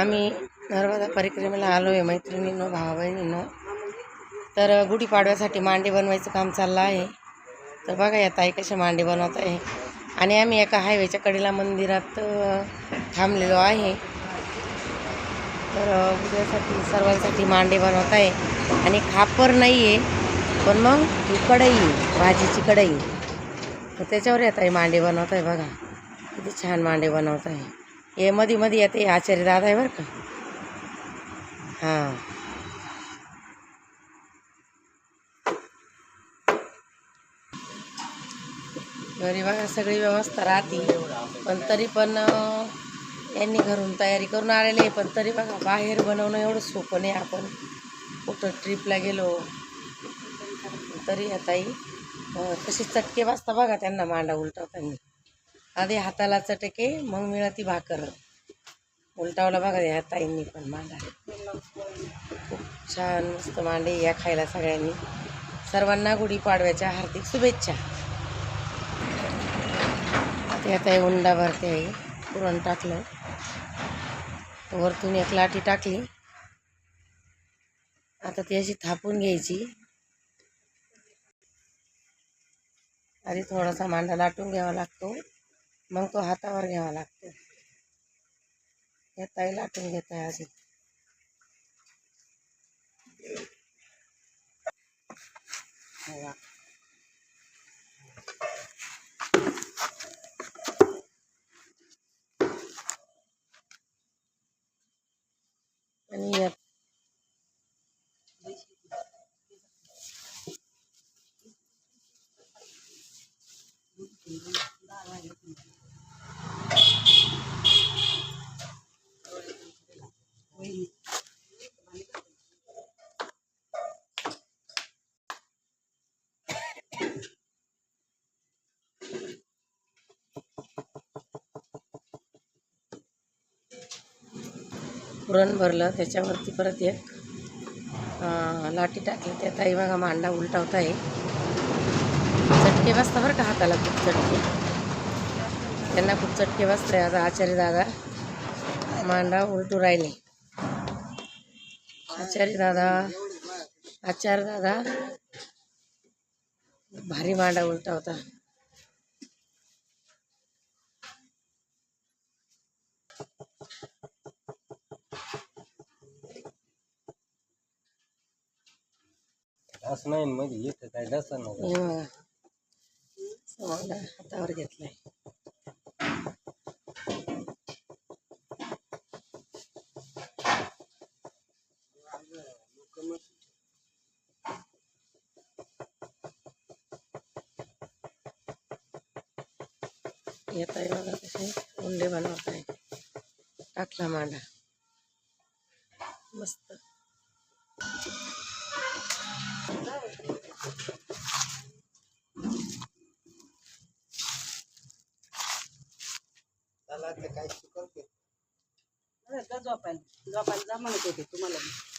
आम्ही नर्मदा परिक्रमेला आलो आहे मैत्रिणींनो भावा बहिणींनो तर गुढीपाडव्यासाठी मांडे बनवायचं काम चाललं आहे. तर बघा या ताई कसे मांडे बनवत आहे. आणि आम्ही एका हायवेच्या कडेला मंदिरात थांबलेलो आहे. तर उद्यासाठी सर्वांसाठी मांडे बनवत आहे. आणि खापर नाही आहे पण मग ही कढई आहे, भाजीची कढई. तर त्याच्यावर येत आहे मांडे बनवत आहे बघा. किती छान मांडे बनवत आहे. हे मध्ये मध्ये येते आचार्य दादा आहे बरं का? हां. घरी बघा सगळी व्यवस्था राहते. पण तरी पण यांनी घरून तयारी करून आलेले आहे. पण तरी बघा बाहेर बनवणं एवढं सोपं नाही आपण. कुठं ट्रिपला गेलो. तरी आता ताई कशी चटके वाजता बघा त्यांना मांडा उलटवताना. आधी हाताला चटके मग मिळती भाकर. उलटावला बघा या ताईंनी पण मांडा. खूप छान मस्त मांडे या खायला सगळ्यांनी. सर्वांना गुढीपाडव्याच्या हार्दिक शुभेच्छा. ते आता उंडा भरते आहे. पुरण टाकलं. वरतून एक लाठी टाकली. आता ती अशी थापून घ्यायची. आधी थोडासा मांडा लाटून घ्यावा लागतो. मग तो हातावर घ्यावा लागतो हे ताई लाटून घेत आहे अशी बघा. आणि यात पुरण भरलं त्याच्यावरती परत एक लाठी लाटी टाकली. त्या ताई बघा मांडा उलटावत आहे चटके बसता बरं का हाताला खूप चटके? त्यांना खूप चटके बसताय आता आचार्य दादा. मांडा उलटू राहिले. आचार्य दादा आचार्य दादा. भारी मांडा उलटावता. असं नाही म्हणजे येत काय जसं नाही हातावर घेतलाय. येत आहे बघा कसे उंडे बनवत आहे टाकला मांडा. मस्त. चला तर काय शिकवते झोपायला झोपायला जा म्हणत होते तुम्हाला मी.